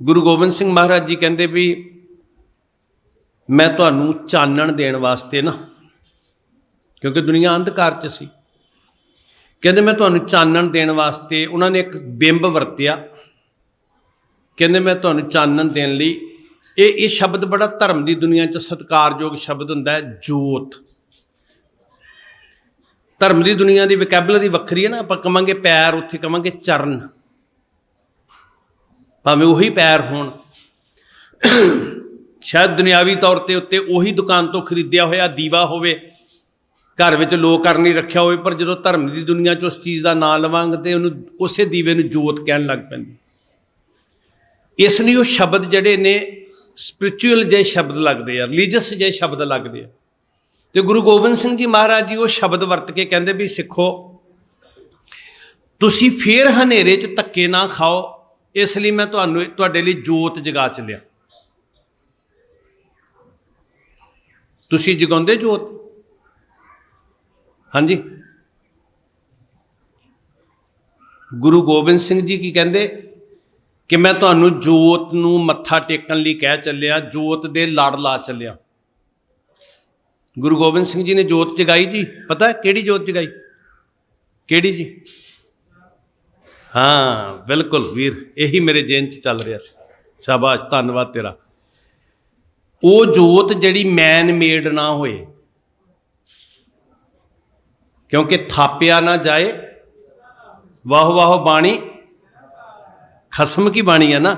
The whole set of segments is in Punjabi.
ਗੁਰੂ ਗੋਬਿੰਦ ਸਿੰਘ ਮਹਾਰਾਜ ਜੀ ਕਹਿੰਦੇ ਵੀ ਮੈਂ ਤੁਹਾਨੂੰ ਚਾਨਣ ਦੇਣ ਵਾਸਤੇ ਨਾ, ਕਿਉਂਕਿ ਦੁਨੀਆ ਅੰਧਕਾਰ 'ਚ ਸੀ। ਕਹਿੰਦੇ ਮੈਂ ਤੁਹਾਨੂੰ ਚਾਨਣ ਦੇਣ ਵਾਸਤੇ ਉਹਨਾਂ ਨੇ ਇੱਕ ਬਿੰਬ ਵਰਤਿਆ। ਕਹਿੰਦੇ ਮੈਂ ਤੁਹਾਨੂੰ ਚਾਨਣ ਦੇਣ ਲਈ, ਇਹ ਇਹ ਸ਼ਬਦ ਬੜਾ ਧਰਮ ਦੀ ਦੁਨੀਆ 'ਚ ਸਤਿਕਾਰਯੋਗ ਸ਼ਬਦ ਹੁੰਦਾ ਹੈ, ਜੋਤ। ਧਰਮ ਦੀ ਦੁਨੀਆ ਦੀ ਵੋਕੈਬਲਰੀ ਵੱਖਰੀ ਹੈ ਨਾ, ਆਪਾਂ ਕਵਾਂਗੇ ਪੈਰ, ਉੱਥੇ ਕਵਾਂਗੇ ਚਰਨ। ਭਾਵੇਂ ਉਹੀ ਪੈਰ ਹੋਣ। ਸ਼ਾਇਦ ਦੁਨਿਆਵੀ ਤੌਰ ਤੇ ਉੱਤੇ ਉਹੀ ਦੁਕਾਨ ਤੋਂ ਖਰੀਦਿਆ ਹੋਇਆ ਦੀਵਾ ਹੋਵੇ, ਘਰ ਵਿੱਚ ਲੋਕ ਕਰਨ ਨਹੀਂ ਰੱਖਿਆ ਹੋਵੇ, ਪਰ ਜਦੋਂ ਧਰਮ ਦੀ ਦੁਨੀਆ 'ਚ ਉਸ ਚੀਜ਼ ਦਾ ਨਾਂ ਲਵਾਂਗੇ ਤੇ ਉਹਨੂੰ ਉਸੇ ਦੀਵੇ ਨੂੰ ਜੋਤ ਕਹਿਣ ਲੱਗ ਪੈਂਦੀ। ਇਸ ਲਈ ਉਹ ਸ਼ਬਦ ਜਿਹੜੇ ਨੇ ਸਪਿਰਚੁਅਲ ਜੇ ਸ਼ਬਦ ਲੱਗਦੇ ਆ ਰਿਲੀਜੀਅਸ ਜੇ ਸ਼ਬਦ ਲੱਗਦੇ ਆ। ਤੇ ਗੁਰੂ ਗੋਬਿੰਦ ਸਿੰਘ ਜੀ ਮਹਾਰਾਜ ਜੀ ਉਹ ਸ਼ਬਦ ਵਰਤ ਕੇ ਕਹਿੰਦੇ ਵੀ ਸਿੱਖੋ, ਤੁਸੀਂ ਫੇਰ ਹਨੇਰੇ 'ਚ ਧੱਕੇ ਨਾ ਖਾਓ ਇਸ ਲਈ ਮੈਂ ਤੁਹਾਨੂੰ ਤੁਹਾਡੇ ਲਈ ਜੋਤ ਜਗਾ ਚਲਿਆ। ਤੁਸੀਂ ਜਗਾਉਂਦੇ ਜੋਤ? ਹਾਂਜੀ। ਗੁਰੂ ਗੋਬਿੰਦ ਸਿੰਘ ਜੀ ਕੀ ਕਹਿੰਦੇ? ਕਿ ਮੈਂ ਤੁਹਾਨੂੰ ਜੋਤ ਨੂੰ ਮੱਥਾ ਟੇਕਣ ਲਈ ਕਹਿ ਚੱਲਿਆ, ਜੋਤ ਦੇ ਲੜ ਲਾ ਚੱਲਿਆ। ਗੁਰੂ ਗੋਬਿੰਦ ਸਿੰਘ ਜੀ ਨੇ ਜੋਤ ਜਗਾਈ ਜੀ? ਪਤਾ ਕਿਹੜੀ ਜੋਤ ਜਗਾਈ? ਕਿਹੜੀ ਜੀ? ਹਾਂ, ਬਿਲਕੁਲ ਵੀਰ, ਇਹੀ ਮੇਰੇ ਜੇਨ ਚ ਚੱਲ ਰਿਹਾ ਸੀ। ਸ਼ਾਬਾਸ਼, ਧੰਨਵਾਦ ਤੇਰਾ। ਉਹ ਜੋਤ ਜਿਹੜੀ ਮੈਨ ਮੇਡ ਨਾ ਹੋਏ, ਕਿਉਂਕਿ ਥਾਪਿਆ ਨਾ ਜਾਏ, ਵਾਹ ਵਾਹ ਬਾਣੀ, ਖਸਮ ਕੀ ਬਾਣੀ ਹੈ ਨਾ?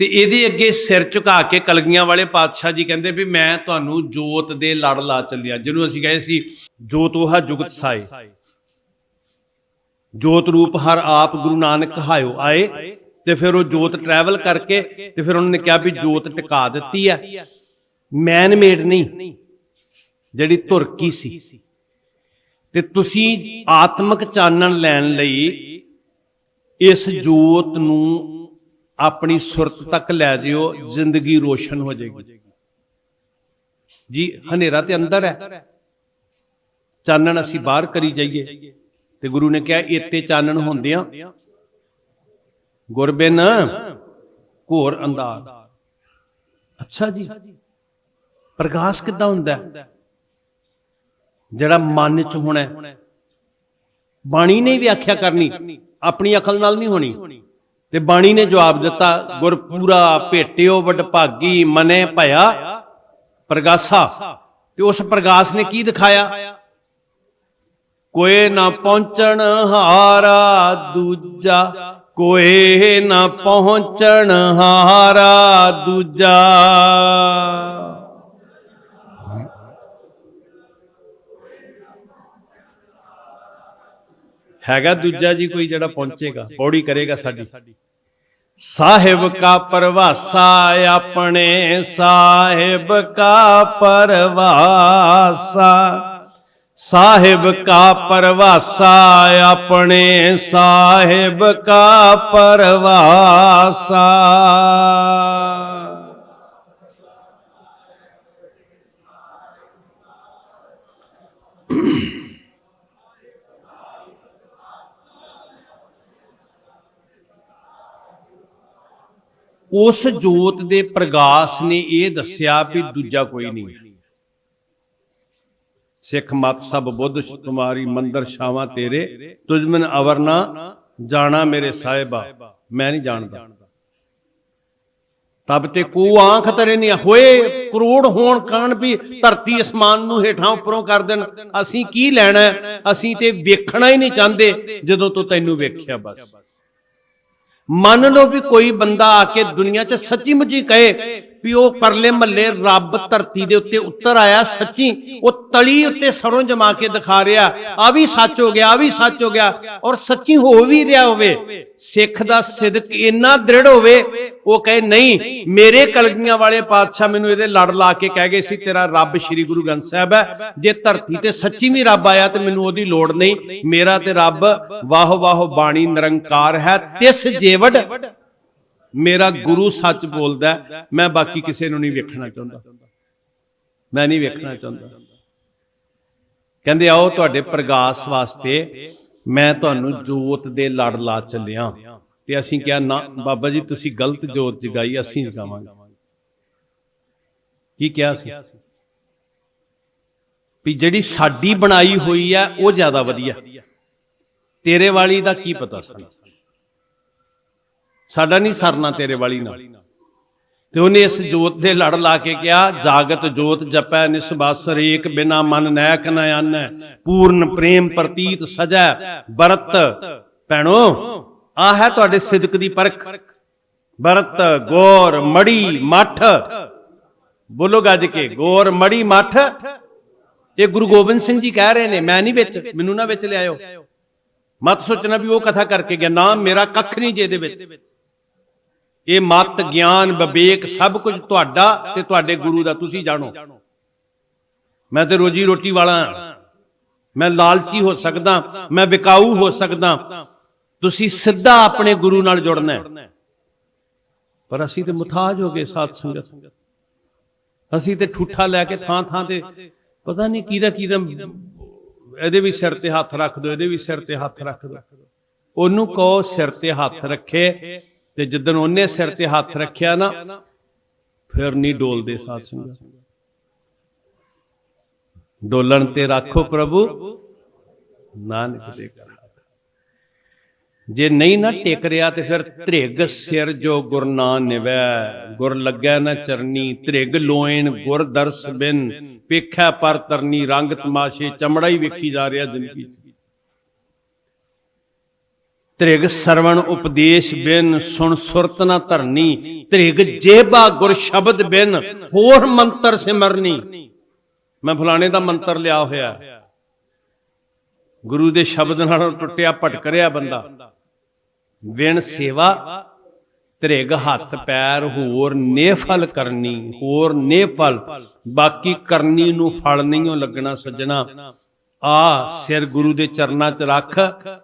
ਤੇ ਇਹਦੇ ਅੱਗੇ ਸਿਰ ਝੁਕਾ ਕੇ ਕਲਗੀਆਂ ਵਾਲੇ ਪਾਤਸ਼ਾਹ ਜੀ ਕਹਿੰਦੇ ਵੀ ਮੈਂ ਤੁਹਾਨੂੰ ਜੋਤ ਦੇ ਲੜ ਲਾ ਚੱਲਿਆ, ਜਿਹਨੂੰ ਅਸੀਂ ਕਹੇ ਸੀ ਜੋਤ ਉਹ ਜੁਗਤ ਸਾਈ ਜੋਤ ਰੂਪ ਹਰ ਆਪ ਗੁਰੂ ਨਾਨਕ ਹਾਇਓ ਆਏ ਤੇ ਫਿਰ ਉਹ ਜੋਤ ਟਰੈਵਲ ਕਰਕੇ ਤੇ ਫਿਰ ਉਹਨਾਂ ਨੇ ਕਿਹਾ ਵੀ ਜੋਤ ਟਿਕਾ ਦਿੱਤੀ ਹੈ ਮੈਨ ਮੇਡ ਨਹੀਂ, ਜਿਹੜੀ ਧੁਰਕੀ ਸੀ। ਤੇ ਤੁਸੀਂ ਆਤਮਿਕ ਚਾਨਣ ਲੈਣ ਲਈ ਇਸ ਜੋਤ ਨੂੰ ਆਪਣੀ ਸੁਰਤ ਤੱਕ ਲੈ ਜਿਓ, ਜ਼ਿੰਦਗੀ ਰੋਸ਼ਨ ਹੋ ਜਾਏਗੀ। ਜੀ, ਹਨੇਰਾ ਤੇ ਅੰਦਰ ਹੈ। ਚਾਨਣ ਅਸੀਂ ਬਾਹਰ ਕਰੀ ਜਾਈਏ। ਤੇ ਗੁਰੂ ਨੇ ਕਿਹਾ, ਇੱਥੇ ਚਾਨਣ ਹੁੰਦਿਆਂ ਗੁਰਬਿਨ ਘੋਰ ਅੰਧਾਰ। ਅੱਛਾ ਜੀ। ਪ੍ਰਕਾਸ਼ ਕਿੱਦਾਂ ਹੁੰਦਾ ਜਿਹੜਾ ਮਨ ਚ ਹੋਣਾ ਬਾਣੀ ਨੇ ਵੀ ਆਖਿਆ ਕਰਨੀ। ਆਪਣੀ ਅਕਲ ਨਾਲ ਨਹੀਂ ਹੋਣੀ। ਤੇ ਬਾਣੀ ਨੇ ਜਵਾਬ ਦਿੱਤਾ, ਗੁਰਪੂਰਾ ਭੇਟਿਓ ਵਡ ਭਾਗੀ ਮਨੇ ਭਇਆ ਪ੍ਰਗਾਸਾ। ਤੇ ਉਸ ਪ੍ਰਗਾਸ ਨੇ ਕੀ ਦਿਖਾਇਆ? ਕੋਏ ਨਾ ਪਹੁੰਚਣ ਹਾਰਾ ਦੂਜਾ, ਕੋਏ ਨਾ ਪਹੁੰਚਣ ਹਾਰਾ ਦੂਜਾ। ਹੈਗਾ ਦੂਜਾ ਜੀ ਕੋਈ ਜਿਹੜਾ ਪਹੁੰਚੇਗਾ, ਪੌੜੀ ਕਰੇਗਾ ਸਾਡੀ। ਸਾਹਿਬ ਕਾ ਪਰਵਾਸਾ, ਆਪਣੇ ਸਾਹਿਬ ਕਾ ਪਰਵਾਸਾ। ਸਾਹਿਬ ਕਾ ਪਰਵਾਸਾ, ਆਪਣੇ ਸਾਹਿਬ ਕਾ ਪਰਵਾਸਾ। ਉਸ ਜੋਤ ਦੇ ਪ੍ਰਗਾਸ ਨੇ ਇਹ ਦੱਸਿਆ ਵੀ ਦੂਜਾ ਕੋਈ ਨਹੀਂ। ਸਿੱਖ ਮਤ ਸਭ ਬੁੱਧ ਤੁਮਾਰੀ ਮੰਦਰ ਛਾਵਾਂ ਤੇਰੇ। ਤੁਝ ਅਵਰਨਾ ਜਾਣਾ ਮੇਰੇ ਸਾਹਿਬਾ। ਮੈਂ ਨਹੀਂ ਜਾਣਦਾ। ਤਬ ਤੇ ਕੋ ਆਂਖ ਤਰੇ ਨਹੀਂ ਹੋਏ, ਕਰੋੜ ਹੋਣ ਕਾਣ ਵੀ ਧਰਤੀ ਅਸਮਾਨ ਨੂੰ ਹੇਠਾਂ ਉੱਪਰੋਂ ਕਰ ਦੇਣ। ਅਸੀਂ ਕੀ ਲੈਣਾ ਅਸੀਂ ਤੇ ਵੇਖਣਾ ਹੀ ਨਹੀਂ ਚਾਹੁੰਦੇ, ਜਦੋਂ ਤੋਂ ਤੈਨੂੰ ਵੇਖਿਆ ਬਸ। ਮੰਨ ਲਓ ਵੀ ਕੋਈ ਬੰਦਾ ਆ ਕੇ ਦੁਨੀਆ 'ਚ ਸੱਚੀ ਮੁੱਚੀ ਕਹੇ ਵੀ ਉਹ ਪਰਲੇ ਮਹੱਲੇ ਰੱਬ ਧਰਤੀ ਦੇ ਉੱਤੇ ਉੱਤਰ ਆਇਆ ਸੱਚੀ। ਉਹ ਤਲੀ ਉੱਤੇ ਸਰੋਂ ਜਮਾ ਕੇ ਦਿਖਾ ਰਿਹਾ। ਆ ਵੀ ਸੱਚ ਹੋ ਗਿਆ, ਆ ਵੀ ਸੱਚ ਹੋ ਗਿਆ। ਔਰ ਸੱਚੀ ਹੋ ਵੀ ਰਿਹਾ ਹੋਵੇ। ਸਿੱਖ ਦਾ ਸਿਦਕ ਇੰਨਾ ਦ੍ਰਿੜ ਹੋਵੇ, ਉਹ ਕਹੇ, ਨਹੀਂ, ਮੇਰੇ ਕਲਗੀਆਂ ਵਾਲੇ ਪਾਤਸ਼ਾਹ ਮੈਨੂੰ ਇਹਦੇ ਲੜ ਲਾ ਕੇ ਕਹਿ ਗਏ ਸੀ, ਤੇਰਾ ਰੱਬ ਸ੍ਰੀ ਗੁਰੂ ਗ੍ਰੰਥ ਸਾਹਿਬ ਹੈ। ਜੇ ਧਰਤੀ ਤੇ ਸੱਚੀ ਵੀ ਰੱਬ ਆਇਆ, ਤੇ ਮੈਨੂੰ ਉਹਦੀ ਲੋੜ ਨਹੀਂ। ਮੇਰਾ ਤੇ ਰੱਬ ਵਾਹ ਵਾਹ ਬਾਣੀ ਨਿਰੰਕਾਰ ਹੈ। ਤਿਸ ਜੇਵੜ ਮੇਰਾ ਗੁਰੂ ਸੱਚ ਬੋਲਦਾ ਮੈਂ ਬਾਕੀ ਕਿਸੇ ਨੂੰ ਨਹੀਂ ਵੇਖਣਾ ਚਾਹੁੰਦਾ। ਮੈਂ ਨਹੀਂ ਵੇਖਣਾ ਚਾਹੁੰਦਾ। ਕਹਿੰਦੇ, ਆਓ ਤੁਹਾਡੇ ਪ੍ਰਗਾਸ ਵਾਸਤੇ ਮੈਂ ਤੁਹਾਨੂੰ ਜੋਤ ਦੇ ਲੜ ਲਾ ਚੱਲਿਆ। ਤੇ ਅਸੀਂ ਕਿਹਾ, ਨਾ, ਬਾਬਾ ਜੀ, ਤੁਸੀਂ ਗਲਤ ਜੋਤ ਜਗਾਈ, ਅਸੀਂ ਜਗਾਵਾਂਗੇ ਕੀ ਕਿਹਾ ਸੀ? ਵੀ ਜਿਹੜੀ ਸਾਡੀ ਬਣਾਈ ਹੋਈ ਹੈ, ਉਹ ਜ਼ਿਆਦਾ ਵਧੀਆ। ਤੇਰੇ ਵਾਲੀ ਦਾ ਕੀ ਪਤਾ ਸਾਨੂੰ? ਸਾਡਾ ਨਹੀਂ ਸਰਨਾ ਤੇਰੇ ਵਾਲੀ ਨਾਲ ਤੇ ਉਹਨੇ ਇਸ ਜੋਤ ਦੇ ਲੜ ਲਾ ਕੇ ਕਿਹਾ, ਜਾਗਤ ਜੋਤ ਜਪੈ ਨਿਸਬਾਸਰ ਏਕ ਬਿਨਾ ਮਨ ਨੈਕ ਨ ਆਨੈ। ਪੂਰਨ ਪ੍ਰੇਮ ਪ੍ਰਤੀਤ ਸਜੈ, ਬਰਤ। ਭੈਣੋ ਆ ਹੈ ਤੁਹਾਡੇ ਸਿਦਕ ਦੀ ਪਰਖ। ਬਰਤ, ਗੋਰ, ਮੜੀ, ਮੱਠ। ਬੋਲੋ ਗੱਜ ਕੇ, ਗੌਰ, ਮੜੀ, ਮੱਠ। ਇਹ ਗੁਰੂ ਗੋਬਿੰਦ ਸਿੰਘ ਜੀ ਕਹਿ ਰਹੇ ਨੇ, ਮੈਂ ਨਹੀਂ ਵਿੱਚ, ਮੈਨੂੰ ਨਾ ਵਿੱਚ ਲਿਆਇਓ। ਮਤ ਸੋਚਣਾ ਵੀ ਉਹ ਕਥਾ ਕਰਕੇ ਗਿਆ, ਨਾ ਮੇਰਾ ਕੱਖ ਨਹੀਂ ਜੇ ਇਹਦੇ ਵਿੱਚ। ਇਹ ਮਤ, ਗਿਆਨ, ਵਿਵੇਕ ਸਭ ਕੁਝ ਤੁਹਾਡਾ ਤੇ ਤੁਹਾਡੇ ਗੁਰੂ ਦਾ, ਤੁਸੀਂ ਜਾਣੋ। ਮੈਂ ਤੇ ਰੋਜੀ ਰੋਟੀ ਵਾਲਾ ਮੈਂ ਲਾਲਚੀ ਹੋ ਸਕਦਾ, ਮੈਂ ਵਿਕਾਊ ਹੋ ਸਕਦਾ। ਤੁਸੀਂ ਸਿੱਧਾ ਆਪਣੇ ਗੁਰੂ ਨਾਲ ਜੁੜਨਾ ਹੈ। ਪਰ ਅਸੀਂ ਤੇ ਮੁਤਾਜ ਹੋ ਗਏ ਸਾਧ ਸੰਗਤ। ਅਸੀਂ ਤੇ ਠੂਠਾ ਲੈ ਕੇ ਥਾਂ ਥਾਂ ਤੇ, ਪਤਾ ਨਹੀਂ ਕਿਹਦਾ ਕਿਹਦਾ ਇਹਦੇ ਵੀ ਸਿਰ ਤੇ ਹੱਥ ਰੱਖ ਦਿਓ, ਇਹਦੇ ਵੀ ਸਿਰ ਤੇ ਹੱਥ ਰੱਖ ਦਿਓ। ਉਹਨੂੰ ਕਹੋ ਸਿਰ ਤੇ ਹੱਥ ਰੱਖੇ। ਤੇ ਜਦੋਂ ਉਹਨੇ ਸਿਰ ਤੇ ਹੱਥ ਰੱਖਿਆ ਨਾ ਫਿਰ ਨਹੀਂ ਡੋਲਦੇ ਸਾਧ ਸੰਗਤ। ਡੋਲਣ ਤੇ ਰੱਖੋ ਪ੍ਰਭੂ ਨਾਨਕ ਦੇ ਘਰ ਜੇ ਨਹੀਂ ਨਾ ਟਿਕ ਰਿਆ ਤੇ ਫਿਰ ਧ੍ਰਿਗ ਸਿਰ ਜੋ ਗੁਰ ਨਾ ਨਿਵੈ ਗੁਰ ਲੱਗੈ ਨਾ ਚਰਨੀ ਧ੍ਰਿਗ ਲੋਇਨ ਗੁਰ ਦਰਸ ਬਿਨ। ਵੇਖੈ ਪਰ ਤਰਨੀ ਰੰਗ ਤਮਾਸ਼ੇ ਚਮੜਾ ਹੀ ਵੇਖੀ ਜਾ ਰਿਹਾ ਜ਼ਿੰਦਗੀ ਚ ਧ੍ਰਿਗ ਸਰਵਣ ਉਪਦੇਸ਼ ਬਿਨ ਸੁਣ ਸੁਰਤ ਨਾ ਧਰਨੀ ਧ੍ਰਿਗ ਜੇਬਾ ਗੁਰ ਸ਼ਬਦ ਬਿਨ ਹੋਰ ਮੰਤਰ ਸਿਮਰਨੀ। ਮੈਂ ਫਲਾਣੇ ਦਾ ਮੰਤਰ ਲਿਆ ਹੋਇਆ ਗੁਰੂ ਦੇ ਸ਼ਬਦ ਨਾਲ ਟੁੱਟਿਆ ਭਟਕ ਰਿਹਾ ਬੰਦਾ। ਵਿਣ ਸੇਵਾ ਧ੍ਰਿਗ ਹੱਥ ਪੈਰ ਹੋਰ ਨੇਫਲ ਕਰਨੀ, ਹੋਰ ਨੇਫਲ। ਬਾਕੀ ਕਰਨੀ ਨੂੰ ਫਲ ਨਹੀਂਓ ਲੱਗਣਾ ਸੱਜਣਾ। ਆ ਸਿਰ ਗੁਰੂ ਦੇ ਚਰਨਾਂ 'ਚ ਰੱਖ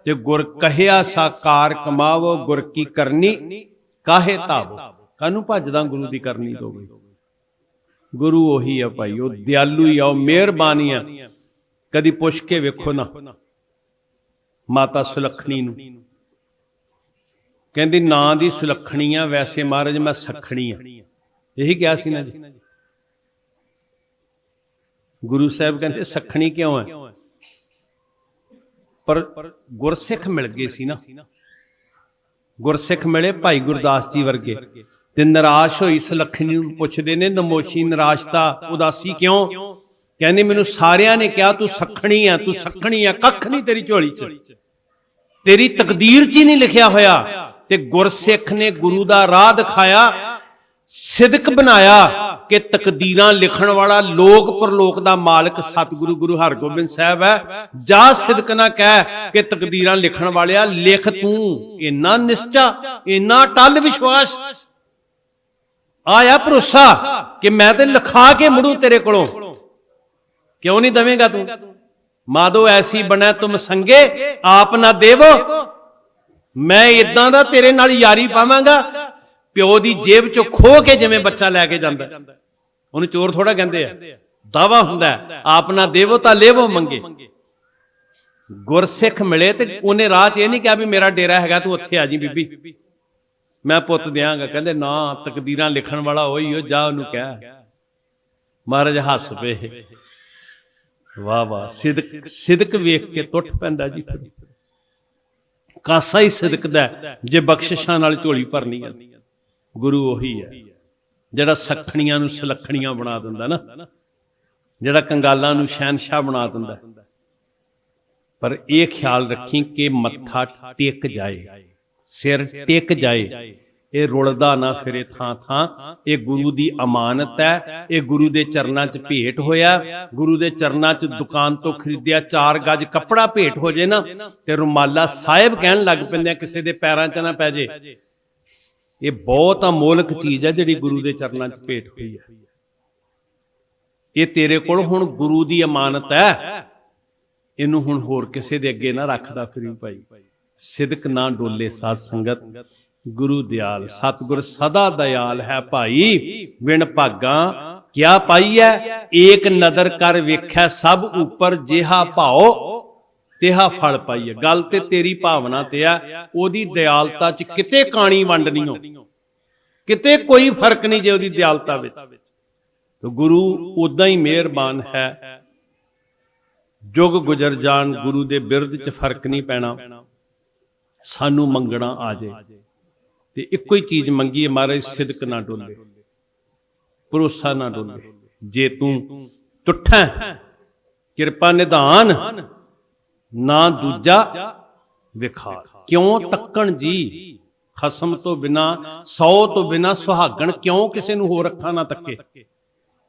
ਤੇ ਗੁਰ ਕਹਿਆ ਸਾਕਾਰ ਕਮਾਵੋ, ਗੁਰ ਕੀ ਕਰਨੀ, ਕਾਹੇ ਧਾਵੋ ਕਾਨੂੰ ਭੱਜਦਾ ਗੁਰੂ ਦੀ ਕਰਨੀ ਤੋਂ ਬਈ ਗੁਰੂ ਉਹੀ ਆ ਭਾਈ, ਉਹ ਦਿਆਲੂ ਹੀ ਆ, ਉਹ ਮਿਹਰਬਾਨੀ ਆ। ਕਦੀ ਪੁੱਛ ਕੇ ਵੇਖੋ ਨਾ, ਮਾਤਾ ਸੁਲੱਖਣੀ ਨੂੰ। ਕਹਿੰਦੀ, ਨਾਂ ਦੀ ਸੁਲੱਖਣੀ ਆ, ਵੈਸੇ ਮਹਾਰਾਜ ਮੈਂ ਸਖਣੀ ਆ। ਇਹੀ ਕਿਹਾ ਸੀ ਨਾ ਜੀ। ਗੁਰੂ ਸਾਹਿਬ ਕਹਿੰਦੇ, ਸਖਣੀ ਕਿਉਂ ਹੈ ਪਰ ਗੁਰਸਿੱਖ ਮਿਲ ਗਏ ਸੀ ਨਾ। ਗੁਰਸਿੱਖ ਮਿਲੇ ਭਾਈ ਗੁਰਦਾਸ ਜੀ ਵਰਗੇ ਤੇ ਨਿਰਾਸ਼ ਹੋਈ ਸੁਲੱਖਣੀ ਨੂੰ ਪੁੱਛਦੇ ਨੇ, ਨਮੋਸ਼ੀ ਨਿਰਾਸ਼ਤਾ ਉਦਾਸੀ ਕਿਉਂ? ਕਹਿੰਦੇ, ਮੈਨੂੰ ਸਾਰਿਆਂ ਨੇ ਕਿਹਾ, ਤੂੰ ਸਖਣੀ ਆ, ਤੂੰ ਸਖਣੀ ਆ, ਕੱਖ ਨਹੀਂ ਤੇਰੀ ਝੋਲੀ 'ਚ। ਤੇਰੀ ਤਕਦੀਰ 'ਚ ਹੀ ਨਹੀਂ ਲਿਖਿਆ ਹੋਇਆ। ਤੇ ਗੁਰਸਿੱਖ ਨੇ ਗੁਰੂ ਦਾ ਰਾਹ ਦਿਖਾਇਆ ਸਿਦਕ ਬਣਾਇਆ ਕਿ ਤਕਦੀਰਾਂ ਲਿਖਣ ਵਾਲਾ ਲੋਕ ਪਰਲੋਕ ਦਾ ਮਾਲਕ ਸਤਿਗੁਰੂ ਗੁਰੂ ਹਰਗੋਬਿੰਦ ਸਾਹਿਬ ਹੈ। ਜਾ ਸਿਦਕ ਨਾ ਕਹਿ ਕਿ ਤਕਦੀਰਾਂ ਲਿਖਣ ਵਾਲਿਆ, ਲਿਖ ਤੂੰ। ਇੰਨਾ ਨਿਸ਼ਚਾ, ਇੰਨਾ ਟੱਲ ਵਿਸ਼ਵਾਸ। ਆਇਆ ਭਰੋਸਾ ਕਿ ਮੈਂ ਤੇ ਲਿਖਾ ਕੇ ਮੁੜੂ ਤੇਰੇ ਕੋਲੋਂ। ਕਿਉਂ ਨਹੀਂ ਦਵੇਂਗਾ ਤੂੰ? ਮਾਦੋ ਐਸੀ ਬਣੈ ਤੁਮ ਸੰਗੇ, ਆਪ ਨਾ ਦੇਵੋ। ਮੈਂ ਇਦਾਂ ਦਾ ਤੇਰੇ ਨਾਲ ਯਾਰੀ ਪਾਵਾਂਗਾ ਪਿਓ ਦੀ ਜੇਬ ਚੋਂ ਖੋ ਕੇ ਜਿਵੇਂ ਬੱਚਾ ਲੈ ਕੇ ਜਾਂਦਾ ਉਹਨੂੰ ਚੋਰ ਥੋੜਾ ਕਹਿੰਦੇ ਆ। ਦਾਵਾ ਹੁੰਦਾ ਹੈ, ਆਪ ਨਾ ਦੇਵੋ ਤਾਂ ਲੇਵੋ ਮੰਗੇ। ਗੁਰਸਿੱਖ ਮਿਲੇ ਤੇ ਉਹਨੇ ਰਾਹ 'ਚ ਇਹ ਨਹੀਂ ਕਿਹਾ ਵੀ ਮੇਰਾ ਡੇਰਾ ਹੈਗਾ ਤੂੰ ਉੱਥੇ ਆ ਜੀ ਬੀਬੀ। ਮੈਂ ਪੁੱਤ ਦਿਆਂਗਾ ਕਹਿੰਦੇ ਨਾ ਤਕਦੀਰਾਂ ਲਿਖਣ ਵਾਲਾ ਉਹੀ ਹੋ ਜਾ ਉਹਨੂੰ ਕਹਿ। ਮਹਾਰਾਜ ਹੱਸ ਪਏ। ਵਾਹ ਵਾਹ ਸਿਦਕ ਸਿਦਕ ਵੇਖ ਕੇ ਟੁੱਟ ਪੈਂਦਾ ਜੀ। ਕਾਸਾ ਹੀ ਸਿਦਕ ਦਾ ਜੇ ਬਖਸ਼ਿਸ਼ਾਂ ਨਾਲ ਝੋਲੀ ਭਰਨੀ ਹੈ ਗੁਰੂ ਉਹੀ ਹੈ। ਜਿਹੜਾ ਸਖਣੀਆਂ ਨੂੰ ਸੁਲੱਖਣੀਆਂ ਬਣਾ ਦਿੰਦਾ ਨਾ, ਜਿਹੜਾ ਕੰਗਾਲਾਂ ਨੂੰ ਸ਼ਹਿਨशाह ਬਣਾ ਦਿੰਦਾ। ਪਰ ਇਹ ਖਿਆਲ ਰੱਖੀ ਕਿ ਮੱਥਾ ਟੇਕ ਜਾਏ, ਸਿਰ ਟਿਕ ਜਾਏ, ਇਹ ਰੁਲਦਾ ਨਾ ਫਿਰੇ ਥਾਂ ਥਾਂ। ਇਹ ਗੁਰੂ ਦੀ ਅਮਾਨਤ ਹੈ, ਇਹ ਗੁਰੂ ਦੇ ਚਰਨਾਂ 'ਚ ਭੇਟ ਹੋਇਆ, ਗੁਰੂ ਦੇ ਚਰਨਾਂ 'ਚ ਦੁਕਾਨ ਤੋਂ ਖਰੀਦਿਆ ਚਾਰ ਗਜ ਕੱਪੜਾ ਭੇਟ ਹੋ ਜੇ ਨਾ, ਤੇ ਰੁਮਾਲਾ ਸਾਹਿਬ ਕਹਿਣ ਲੱਗ ਪੈਂਦੇ ਆ, ਕਿਸੇ ਦੇ ਪੈਰਾਂ 'ਚ ਨਾ ਪੈ ਜੇ। ਇਹ ਬਹੁਤ ਅਮੋਲਕ ਚੀਜ਼ ਹੈ ਜਿਹੜੀ ਗੁਰੂ ਦੇ ਚਰਨਾਂ 'ਚ ਭੇਟ ਹੋਈ ਹੈ। ਇਹ ਤੇਰੇ ਕੋਲ ਹੁਣ ਗੁਰੂ ਦੀ ਅਮਾਨਤ ਹੈ। ਇਹਨੂੰ ਹੁਣ ਹੋਰ ਕਿਸੇ ਦੇ ਅੱਗੇ ਨਾ ਰੱਖਦਾ ਫਿਰੀ ਭਾਈ। ਸਿਦਕ ਨਾ ਡੋਲੇ ਸਾਧ ਸੰਗਤ। ਗੁਰੂ ਦਿਆਲ, ਸਤਿਗੁਰ ਸਦਾ ਦਿਆਲ ਹੈ ਭਾਈ। ਵਿਣ ਭਾਗਾ ਕਿਆ ਪਾਈਐ ਏਕ ਨਦਰ ਕਰ ਵੇਖੈ ਸਭ ਉਪਰ ਜਿਹਾ ਭਾਉ। ਤਿਹਾ ਫਲ ਪਾਈਏ। ਗੱਲ ਤੇ ਤੇਰੀ ਭਾਵਨਾ ਤੇ ਆ, ਉਹਦੀ ਦਿਆਲਤਾ 'ਚ ਕਿਤੇ ਕਾਣੀ ਵੰਡ ਨਹੀਂ ਹੋ। ਕਿਤੇ ਕੋਈ ਫ਼ਰਕ ਨਹੀਂ ਜੇ ਉਹਦੀ ਦਿਆਲਤਾ ਵਿੱਚ। ਤੇ ਗੁਰੂ ਉਦਾਂ ਹੀ ਮਿਹਰਬਾਨ ਹੈ। ਜੁਗ ਗੁਜਰ ਜਾਣ, ਗੁਰੂ ਦੇ ਬਿਰਧ 'ਚ ਫ਼ਰਕ ਨਹੀਂ ਪੈਣਾ। ਸਾਨੂੰ ਮੰਗਣਾ ਆ ਜੇ। ਤੇ ਇੱਕੋ ਹੀ ਚੀਜ਼ ਮੰਗੀਏ, ਮਹਾਰਾਜ, ਸਿਦਕ ਨਾ ਡੋਲੇ। ਭਰੋਸਾ ਨਾ ਡੋਲੇ। ਜੇ ਤੂੰ ਟੁੱਠਾ, ਕਿਰਪਾ ਨਿਧਾਨ ਨਾ ਦੂਜਾ ਵਿਖਾ ਕਿਉਂ ਤੱਕਣ ਜੀ? ਖਸਮ ਤੋਂ ਬਿਨਾ, ਸੌ ਤੋਂ ਬਿਨਾ ਸੁਹਾਗਣ ਕਿਉਂ ਕਿਸੇ ਨੂੰ ਹੋਰ ਅੱਖਾਂ ਨਾ ਤੱਕੇ?